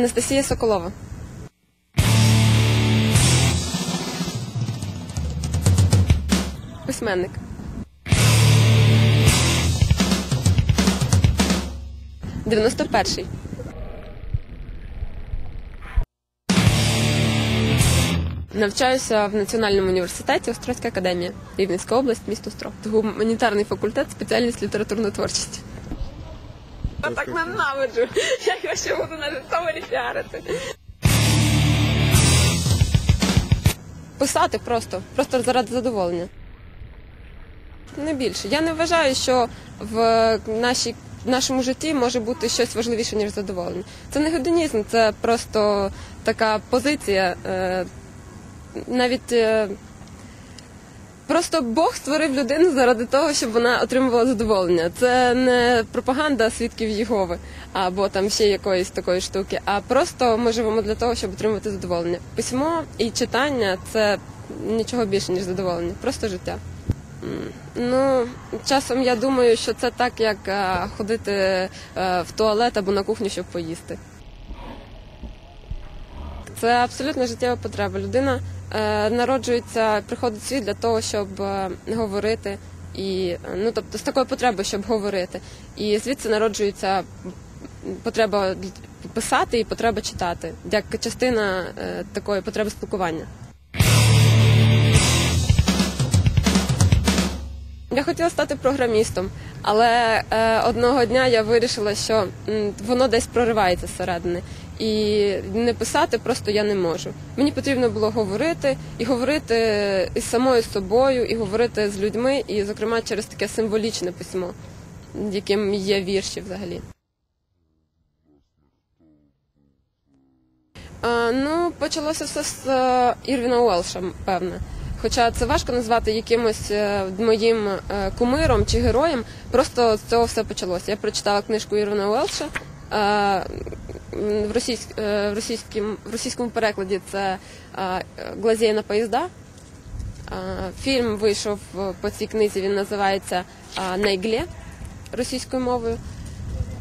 Анастасія Соколова. Письменник. Дев'яносто перший. Навчаюся в Національному університеті Острозька академія, Рівненська область, місто Острог. Гуманітарний факультет, спеціальність літературна творчість. Я так ненавиджу. Я його ще буду на Житомирі піарити. Писати просто, просто заради задоволення. Не більше. Я не вважаю, що в нашій, в нашому житті може бути щось важливіше, ніж задоволення. Це не гедонізм, це просто така позиція. е, Навіть е, просто Бог створив людину заради того, щоб вона отримувала задоволення. Це не пропаганда свідків Єгови або там ще якоїсь такої штуки, а просто ми живемо для того, щоб отримувати задоволення. Письмо і читання це нічого більше, ніж задоволення, просто життя. Ну, часом я думаю, що це так, як ходити е, в туалет або на кухню, щоб поїсти. Це абсолютно життєва потреба. Людина народжується, приходить світ для того, щоб е, говорити, і е, ну тобто з такою потребою, щоб говорити. І звідси народжується потреба писати і потреба читати, як частина е, такої потреби спілкування. Я хотіла стати програмістом, але е, одного дня я вирішила, що м, воно десь проривається зсередини. І не писати просто я не можу. Мені потрібно було говорити і говорити із самою собою, і говорити з людьми, і, зокрема, через таке символічне письмо, яким є вірші взагалі. А, ну, почалося все з е, Ірвіна Уелша, певне. Хоча це важко назвати якимось е, моїм е, кумиром чи героєм, просто з цього все почалося. Я прочитала книжку Ірвіна Уелша. В, російсь, е, в, російському, в російському перекладі це Глазєй на поїзда. Фільм вийшов по цій книзі, він називається На російською мовою.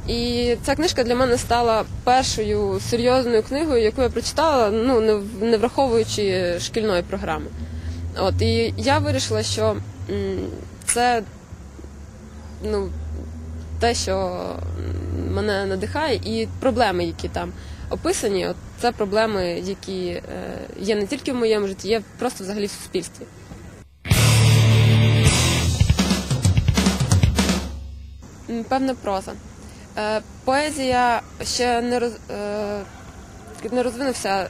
І ця книжка для мене стала першою серйозною книгою, яку я прочитала, ну не враховуючи шкільної програми. От і я вирішила, що це ну, те, що мене надихає, і проблеми, які там описані, от це проблеми, які е, є не тільки в моєму житті, є просто взагалі в суспільстві. Певна проза. Е, Поезія ще не роз, е, не розвинувся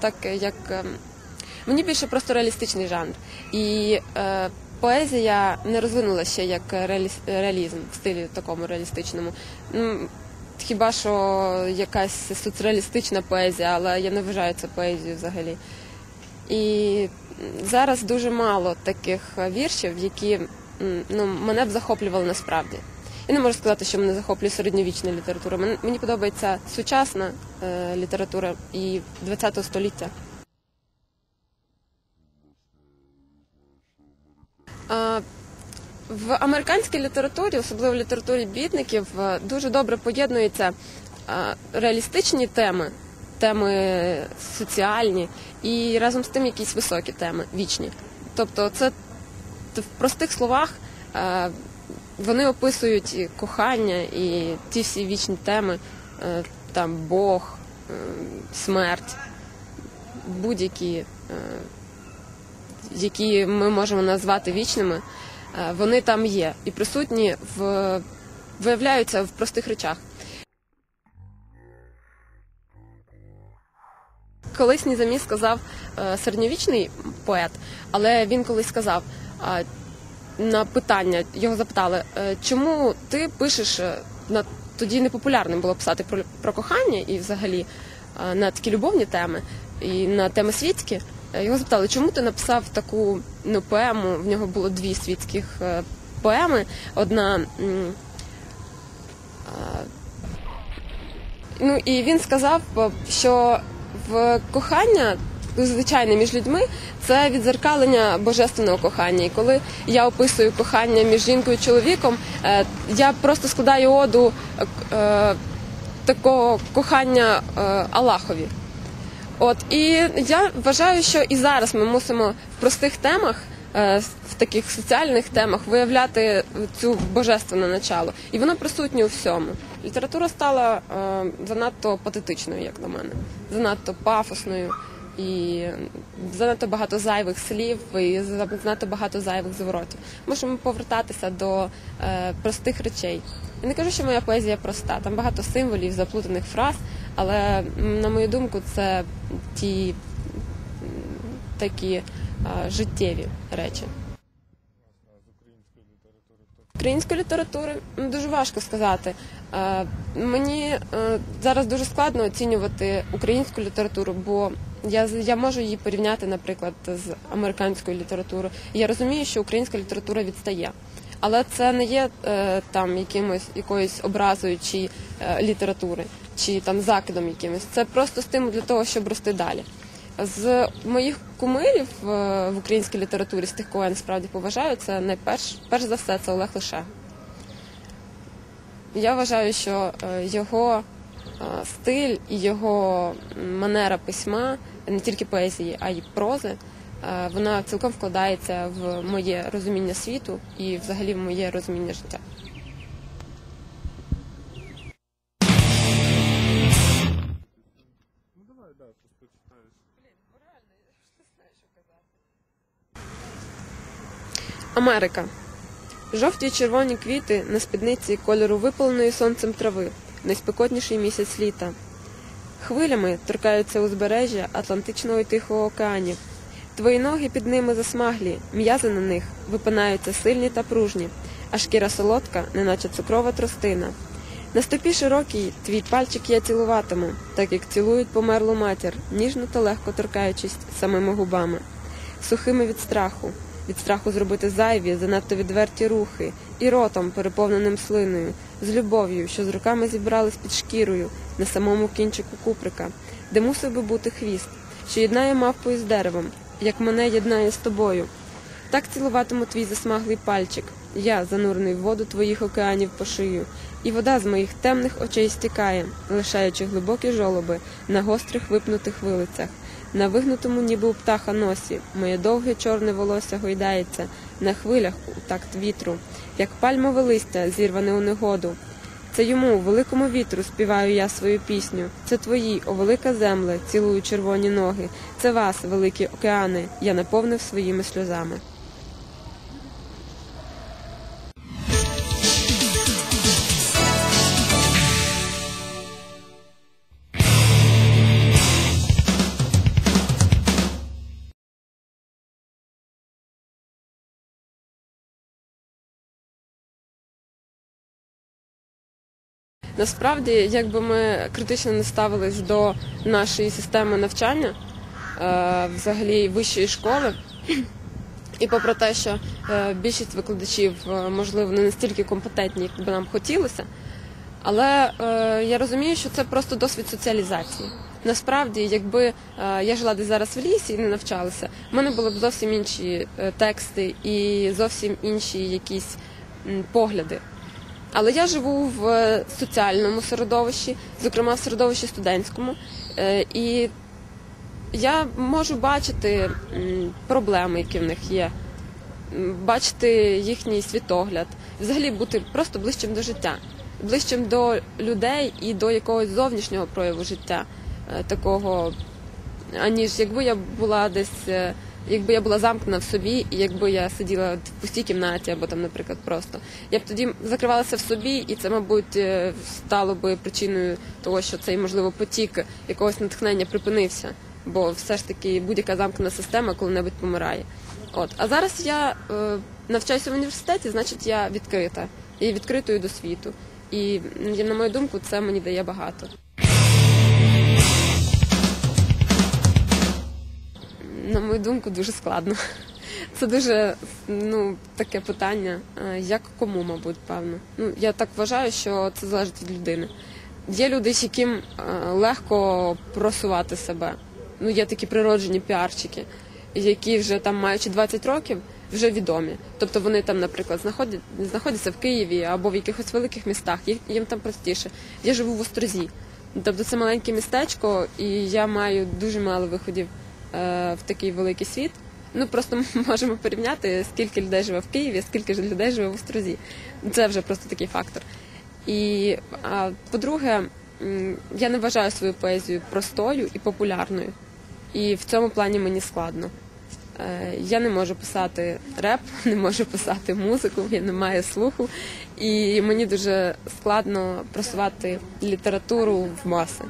так, як е, мені більше просто реалістичний жанр. І поезія не розвинулася ще як реалізм в стилі такому реалістичному. Ну, хіба що якась соцреалістична поезія, але я не вважаю це поезією взагалі. І зараз дуже мало таких віршів, які ну, мене б захоплювали насправді. Я не можу сказати, що мене захоплює середньовічна література. Мен- Мені подобається сучасна е, література і ХХ століття. В американській літературі, особливо в літературі бідників, е, дуже добре поєднуються реалістичні теми, теми соціальні і разом з тим якісь високі теми, вічні. Тобто, це в простих словах е, вони описують і кохання і ті всі вічні теми, е, там Бог, е, смерть, будь-які, е, які ми можемо назвати вічними, е, вони там є і присутні в виявляються в простих речах. Колись Нізамі сказав е, середньовічний поет, але він колись сказав на питання, його запитали, е, чому ти пишеш на тоді непопулярним було писати про, про кохання і взагалі на такі любовні теми і на теми світські. Е, Його запитали, чому ти написав таку ну, поему? В нього було дві світських е, поеми. Одна Ну і він сказав, е, що в кохання звичайне між людьми це відзеркалення божественного кохання. І коли я описую кохання між жінкою і чоловіком, я просто складаю оду такого кохання Аллахові. От і я вважаю, що і зараз ми мусимо в простих темах, е, в таких соціальних темах виявляти цю божественне начало, і воно присутнє у всьому. Література стала е, занадто патетичною, як на мене, занадто пафосною і занадто багато зайвих слів і занадто багато зайвих зворотів. Мусимо повертатися до е, простих речей. Я не кажу, що моя поезія проста. Там багато символів, заплутаних фраз, але на мою думку, це ті такі е, життєві речі. Української літератури дуже важко сказати. Е, Мені е, зараз дуже складно оцінювати українську літературу, бо я, я можу її порівняти, наприклад, з американською літературою. Я розумію, що українська література відстає. Але це не є там якимось чи е, літератури, чи там закидом якимось. Це просто стимул для того, щоб рости далі. З моїх кумирів е, в українській літературі, з тих, кого я насправді поважаю, це найперш перш за все це Олег Лише. Я вважаю, що е, його е, стиль і його манера письма, не тільки поезії, а й прози, вона цілком вкладається в моє розуміння світу і взагалі в моє розуміння життя. Америка. Жовті червоні квіти на спідниці кольору випаленої сонцем трави, найспекотніший місяць літа. Хвилями торкаються узбережжя Атлантичного і Тихого океанів. Твої ноги під ними засмаглі, м'язи на них випинаються сильні та пружні, а шкіра солодка, неначе цукрова тростина. На стопі широкій твій пальчик я цілуватиму, так як цілують померлу матір, ніжно та легко торкаючись самими губами, сухими від страху, від страху зробити зайві, занадто відверті рухи, і ротом, переповненим слиною, з любов'ю, що з руками зібрались під шкірою на самому кінчику куприка, де мусив би бути хвіст, що єднає мавпу із деревом, як мене єднає з тобою. Так цілуватиму твій засмаглий пальчик, я, занурений в воду твоїх океанів по шию, і вода з моїх темних очей стікає, лишаючи глибокі жолоби на гострих випнутих вилицях. На вигнутому, ніби у птаха носі, моє довге чорне волосся гойдається на хвилях у такт вітру, як пальмове листя, зірване у негоду. Це йому, великому вітру, співаю я свою пісню. Це твої, о велика земле, цілую червоні ноги. Це вас, великі океани, я наповнив своїми сльозами. Насправді, якби ми критично не ставились до нашої системи навчання, е, взагалі вищої школи, і попри те, що е, більшість викладачів, е, можливо, не настільки компетентні, як би нам хотілося, але я розумію, що це просто досвід соціалізації. Насправді, якби я жила десь зараз в лісі і не навчалася, в мене були б зовсім інші тексти і зовсім інші якісь погляди. Але я живу в е, соціальному середовищі, зокрема в середовищі студентському, е, і я можу бачити проблеми, які в них є, бачити їхній світогляд, взагалі бути просто ближчим до життя, ближчим до людей і до якогось зовнішнього прояву життя, е, такого, аніж якби я була десь. Якби я була замкнена в собі, і якби я сиділа в пустій кімнаті або там, наприклад, просто я б тоді закривалася в собі, і це, мабуть, е, стало би причиною того, що цей можливо потік якогось натхнення припинився. Бо все ж таки будь-яка замкнена система коли-небудь помирає. От а зараз я е, навчаюся в університеті, значить я відкрита і відкритою до світу. І на мою думку, це мені дає багато. На мою думку, дуже складно. Це дуже ну, таке питання, е, як кому, мабуть, певно. Ну, я так вважаю, що це залежить від людини. Є люди, з яким е, легко просувати себе. Ну, є такі природжені піарчики, які вже там, маючи 20 років, вже відомі. Тобто вони там, наприклад, знаходять, знаходяться в Києві або в якихось великих містах, їм, там простіше. Я живу в Острозі. Тобто це маленьке містечко, і я маю дуже мало виходів в такий великий світ. Ну просто ми можемо порівняти, скільки людей живе в Києві, скільки ж людей живе в Острозі. Це вже просто такий фактор. І по-друге, я не вважаю свою поезію простою і популярною. І в цьому плані мені складно. Е, Я не можу писати реп, не можу писати музику, я не маю слуху, і мені дуже складно просувати літературу в маси.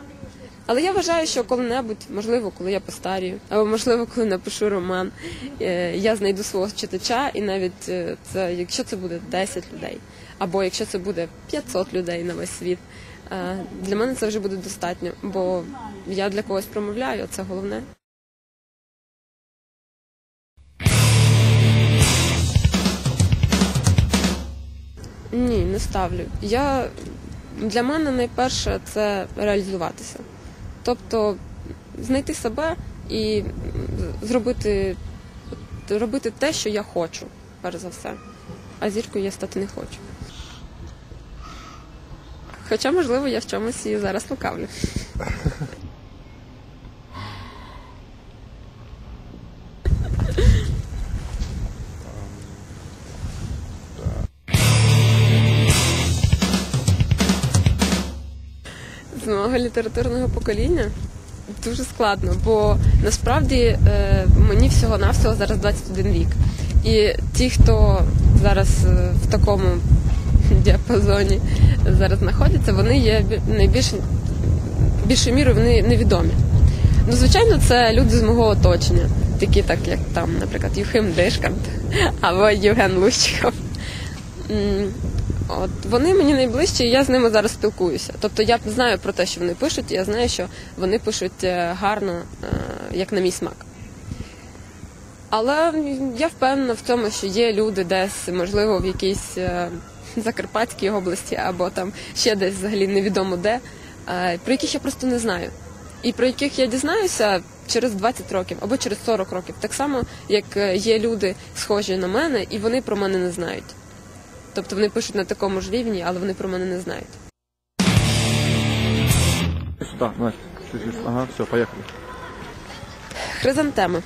Але я вважаю, що коли-небудь, можливо, коли я постарію, або можливо, коли напишу роман, е, я знайду свого читача, і навіть е, це, якщо це буде 10 людей, або якщо це буде 500 людей на весь світ, е, для мене це вже буде достатньо, бо я для когось промовляю, це головне. Ні, не ставлю. Я для мене найперше це реалізуватися. Тобто знайти себе і зробити, робити те, що я хочу, перш за все. А зіркою я стати не хочу. Хоча, можливо, я в чомусь і зараз лукавлю. літературного покоління дуже складно, бо насправді е, мені всього-навсього зараз 21 рік. І ті, хто зараз е, в такому діапазоні зараз знаходяться, вони є найбільш більшою мірою вони невідомі. Ну, звичайно, це люди з мого оточення, такі, так як там, наприклад, Юхим Дишкант або Євген Лущиков. От вони мені найближчі, і я з ними зараз спілкуюся. Тобто я знаю про те, що вони пишуть, і я знаю, що вони пишуть е, гарно, е, як на мій смак. Але я впевнена в тому, що є люди десь, можливо, в якійсь е, Закарпатській області або там ще десь взагалі невідомо де, про яких я просто не знаю. І про яких я дізнаюся через 20 років або через 40 років. Так само, як є люди, схожі на мене, і вони про мене не знають. Тобто вони пишуть на такому ж рівні, але вони про мене не знають. Сюда, Настя. Ага, все, поехали. Хризантеми.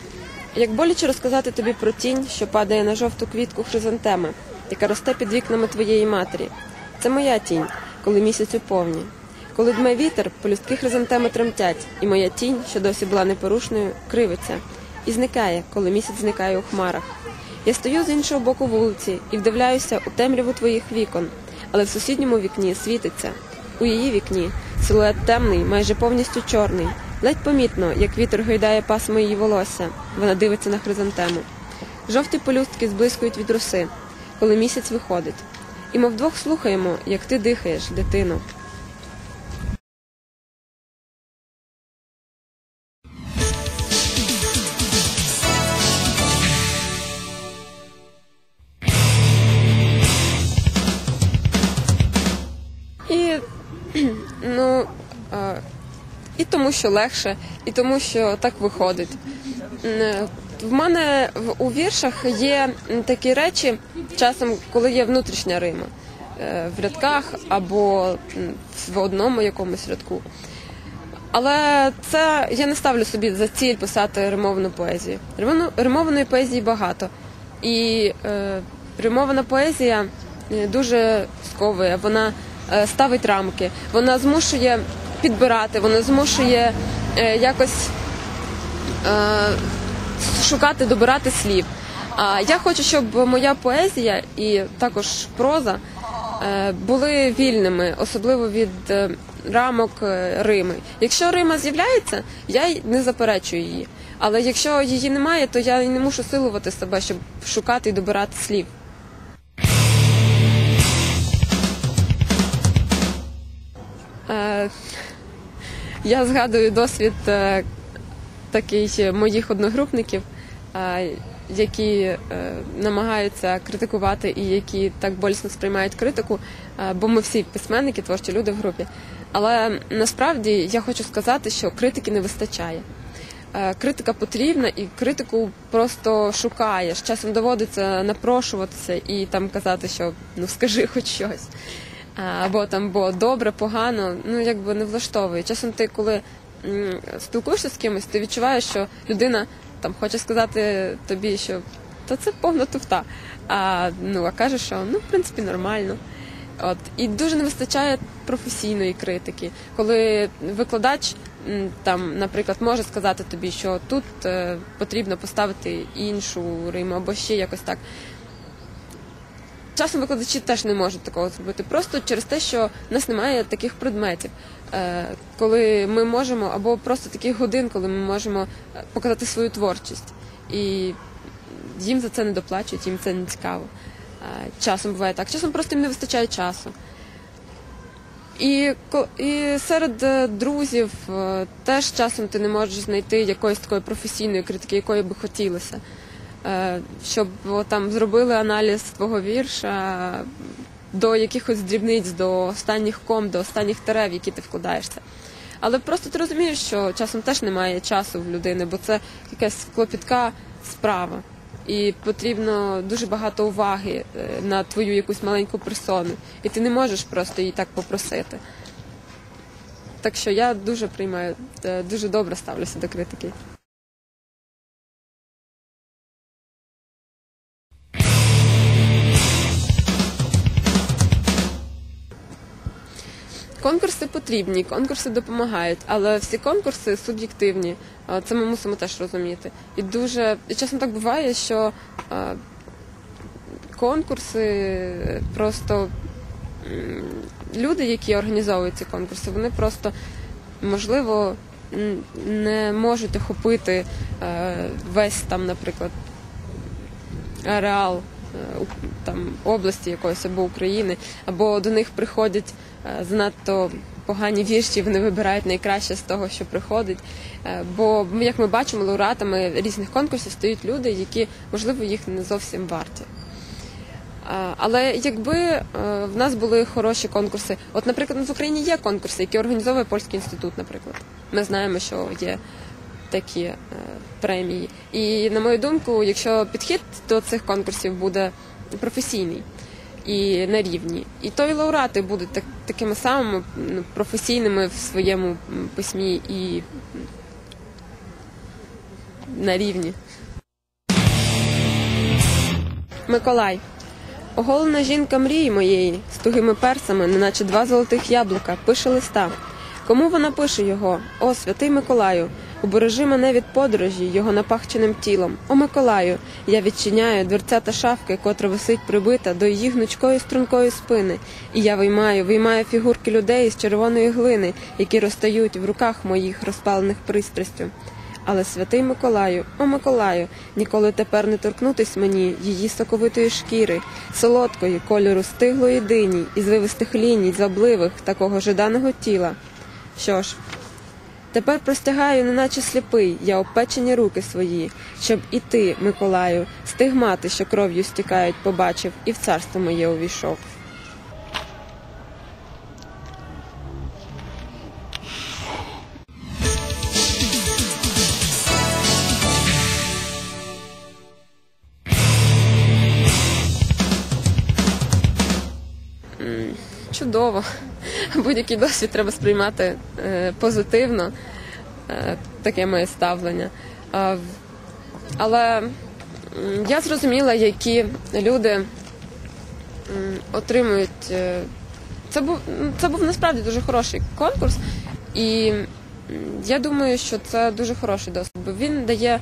Як боляче розказати тобі про тінь, що падає на жовту квітку хризантеми, яка росте під вікнами твоєї матері. Це моя тінь, коли місяць у повні. Коли дме вітер, полюстки хризантеми тремтять, і моя тінь, що досі була непорушною, кривиться і зникає, коли місяць зникає у хмарах. Я стою з іншого боку вулиці і вдивляюся у темряву твоїх вікон, але в сусідньому вікні світиться. У її вікні силует темний, майже повністю чорний. Ледь помітно, як вітер гойдає пасмо її волосся. Вона дивиться на хризантему. Жовті полюстки зблискують від роси, коли місяць виходить. І ми вдвох слухаємо, як ти дихаєш, дитино. І тому, що легше, і тому, що так виходить. В мене у віршах є такі речі, часом, коли є внутрішня рима е, в рядках або в одному якомусь рядку. Але це я не ставлю собі за ціль писати римовану поезію. Римованої поезії багато. І е, римована поезія е, дуже сковує, вона е, ставить рамки, вона змушує підбирати, вона змушує е, якось е, шукати, добирати слів. А я хочу, щоб моя поезія і також проза е, були вільними, особливо від рамок Рими. Якщо Рима з'являється, я не заперечую її. Але якщо її немає, то я не мушу силувати себе, щоб шукати і добирати слів. Я згадую досвід е, такий моїх одногрупників, е, які е, намагаються критикувати і які так болісно сприймають критику, бо ми всі письменники, творчі люди в групі. Але насправді я хочу сказати, що критики не вистачає. критика потрібна, і критику просто шукаєш. Часом доводиться напрошуватися і там казати, що ну скажи хоч щось. А, Або там бо добре, погано, ну якби не влаштовує. Часом ти, коли спілкуєшся з кимось, ти відчуваєш, що людина там хоче сказати тобі, що та це повна туфта. А ну а каже, що ну в принципі нормально. От і дуже не вистачає професійної критики, коли викладач там, наприклад, може сказати тобі, що тут е, потрібно поставити іншу риму або ще якось так. Часом викладачі теж не можуть такого зробити, просто через те, що в нас немає таких предметів, е, коли ми можемо, або просто таких годин, коли ми можемо е, показати свою творчість. І їм за це не доплачують, їм це не цікаво. Е, Часом буває так, часом просто їм не вистачає часу. І, і серед друзів теж часом ти не можеш знайти якоїсь такої професійної критики, якої би хотілося. Е, Щоб там зробили аналіз твого вірша до якихось дрібниць, до останніх ком, до останніх дерев, які ти вкладаєшся. Але просто ти розумієш, що часом теж немає часу в людини, бо це якась клопітка справа. І потрібно дуже багато уваги е, на твою якусь маленьку персону. І ти не можеш просто її так попросити. Так що я дуже приймаю, е, дуже добре ставлюся до критики. Конкурси потрібні, конкурси допомагають, але всі конкурси суб'єктивні. Це ми мусимо теж розуміти. І дуже і часом так буває, що конкурси просто люди, які організовують ці конкурси, вони просто можливо не можуть охопити е, весь там, наприклад, ареал там області якоїсь або України, або до них приходять е, занадто погані вірші, вони вибирають найкраще з того, що приходить. Е, Бо як ми бачимо, лауреатами різних конкурсів стають люди, які можливо їх не зовсім варті. Але якби е, в нас були хороші конкурси, от, наприклад, в Україні є конкурси, які організовує Польський інститут, наприклад. Ми знаємо, що є такі е, премії. І на мою думку, якщо підхід до цих конкурсів буде професійний і на рівні, і то і лауреати будуть так, такими самими ну, професійними в своєму письмі і на рівні. Миколай. Оголена жінка мрії моєї, з тугими персами, неначе два золотих яблука, пише листа. Кому вона пише його? О, святий Миколаю, убережи мене від подорожі його напахченим тілом. О, Миколаю, я відчиняю дверця та шафки, котра висить прибита до її гнучкої стрункої спини, і я виймаю, виймаю фігурки людей з червоної глини, які розтають в руках моїх розпалених пристрастю. Але святий Миколаю, о Миколаю, ніколи тепер не торкнутись мені її соковитої шкіри, солодкої кольору стиглої дині із вивистих ліній, забливих такого жаданого тіла. Що ж, тепер простягаю, неначе сліпий, я опечені руки свої, щоб і ти, Миколаю, стигмати, що кров'ю стікають, побачив, і в царство моє увійшов. Чудово. Будь-який досвід треба сприймати е, позитивно. Е, таке моє ставлення. Але я зрозуміла, які люди отримують. е, Це був, це був насправді дуже хороший конкурс, і я думаю, що це дуже хороший досвід, бо він дає.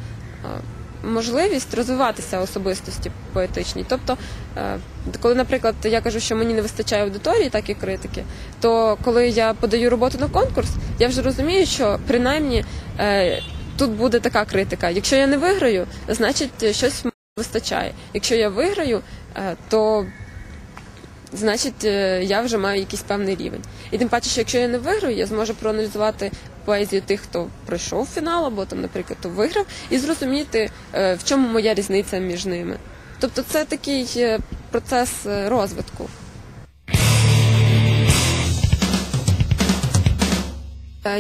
Е, Можливість розвиватися особистості поетичній. Тобто, е, коли, наприклад, я кажу, що мені не вистачає аудиторії, так і критики, то коли я подаю роботу на конкурс, я вже розумію, що принаймні е, тут буде така критика. Якщо я не виграю, значить щось мені вистачає. Якщо я виграю, е, то значить е, я вже маю якийсь певний рівень. І тим паче, що якщо я не виграю, я зможу проаналізувати поезію тих, хто пройшов фінал, або там, наприклад, хто виграв, і зрозуміти, е, в чому моя різниця між ними. Тобто це такий е, процес е, розвитку.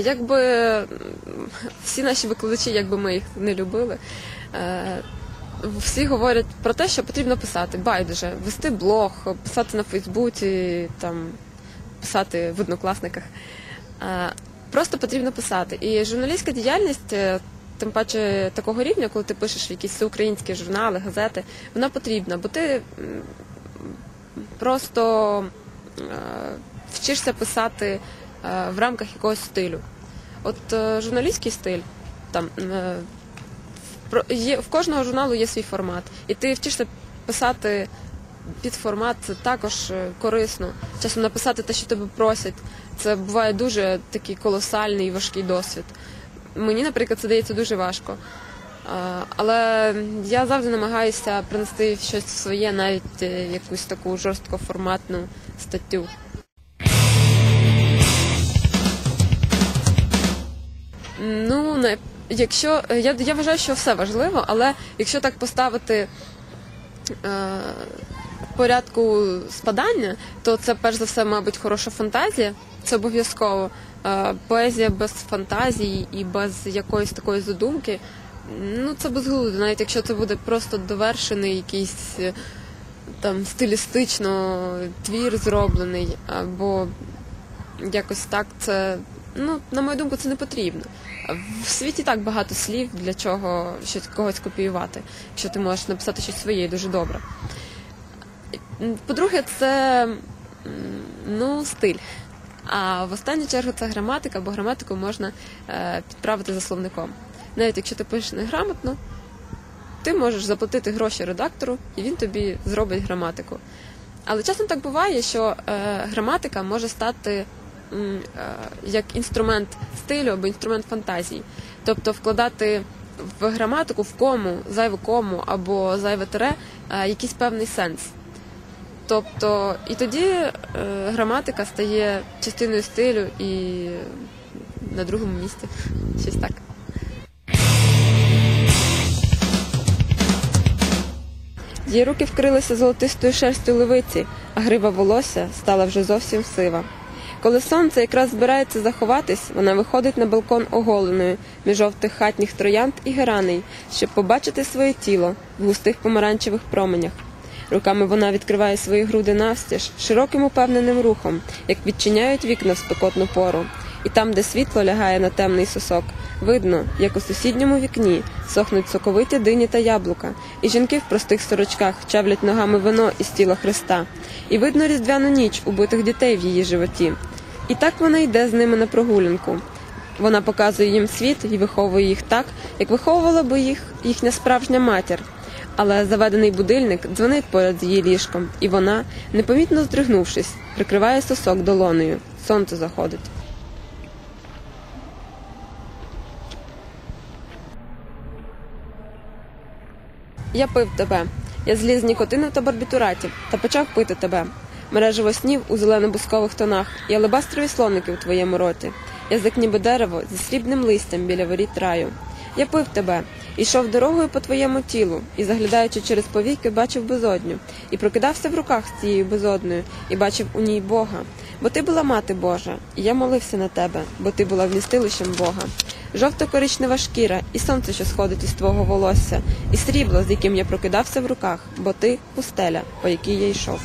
Якби всі наші викладачі, якби ми їх не любили, всі говорять про те, що потрібно писати, байдуже, вести блог, писати на Фейсбуці, там, писати в однокласниках. Просто потрібно писати. І журналістська діяльність, е, тим паче такого рівня, коли ти пишеш в якісь всеукраїнські журнали, газети, вона потрібна, бо ти просто е, вчишся писати е, в рамках якогось стилю. От журналістський стиль, там є, в кожного журналу є свій формат, і ти вчишся писати під формат, це також е, корисно. Часом написати те, що тебе просять, це буває дуже такий колосальний і важкий досвід. Мені, наприклад, це дається дуже важко. Але я завжди намагаюся принести щось своє, навіть е, якусь таку жорсткоформатну статтю. Ну, не, якщо я, я вважаю, що все важливо, але якщо так поставити е, порядку спадання, то це перш за все, мабуть, хороша фантазія. Це обов'язково. Е, поезія без фантазії і без якоїсь такої задумки. Ну, це безглуздо, навіть якщо це буде просто довершений якийсь е, там стилістично твір зроблений, або якось так це. Ну, на мою думку, це не потрібно. В світі так багато слів для чого щось когось копіювати, якщо ти можеш написати щось своє і дуже добре. По-друге, це ну, стиль. А в останню чергу це граматика, бо граматику можна е, підправити за словником. Навіть якщо ти пишеш неграмотно, ти можеш заплатити гроші редактору, і він тобі зробить граматику. Але часом так буває, що е, граматика може стати е, як інструмент стилю або інструмент фантазії. Тобто вкладати в граматику в кому, зайву кому або зайве тире е, якийсь певний сенс. Тобто, і тоді е, граматика стає частиною стилю і на другому місці. Щось так. Її руки вкрилися золотистою шерстю левиці, а грива волосся стала вже зовсім сива. Коли сонце якраз збирається заховатись, вона виходить на балкон оголеною між жовтих хатніх троянд і гераней, щоб побачити своє тіло в густих помаранчевих променях. Руками вона відкриває свої груди навстіж широким упевненим рухом, як відчиняють вікна в спекотну пору. І там, де світло лягає на темний сосок, видно, як у сусідньому вікні сохнуть соковиті дині та яблука, і жінки в простих сорочках чавлять ногами вино із тіла Христа, і видно різдвяну ніч убитих дітей в її животі. І так вона йде з ними на прогулянку. Вона показує їм світ і виховує їх так, як виховувала би їх їхня справжня матір. Але заведений будильник дзвонить поряд її ліжком, і вона, непомітно здригнувшись, прикриває сосок долонею. Сонце заходить. Я пив тебе. Я зліз нікотину та барбітуратів та почав пити тебе. Мережево снів у зелено-бускових тонах і алебастрові слоники у твоєму роті. Язик ніби дерево зі срібним листям біля воріт раю. Я пив тебе, ішов дорогою по твоєму тілу, і, заглядаючи через повіки, бачив безодню, і прокидався в руках з цією безодною, і бачив у ній Бога. Бо ти була мати Божа, і я молився на тебе, бо ти була вмістилищем Бога. Жовто-коричнева шкіра, і сонце, що сходить із твого волосся, і срібло, з яким я прокидався в руках, бо ти пустеля, по якій я йшов.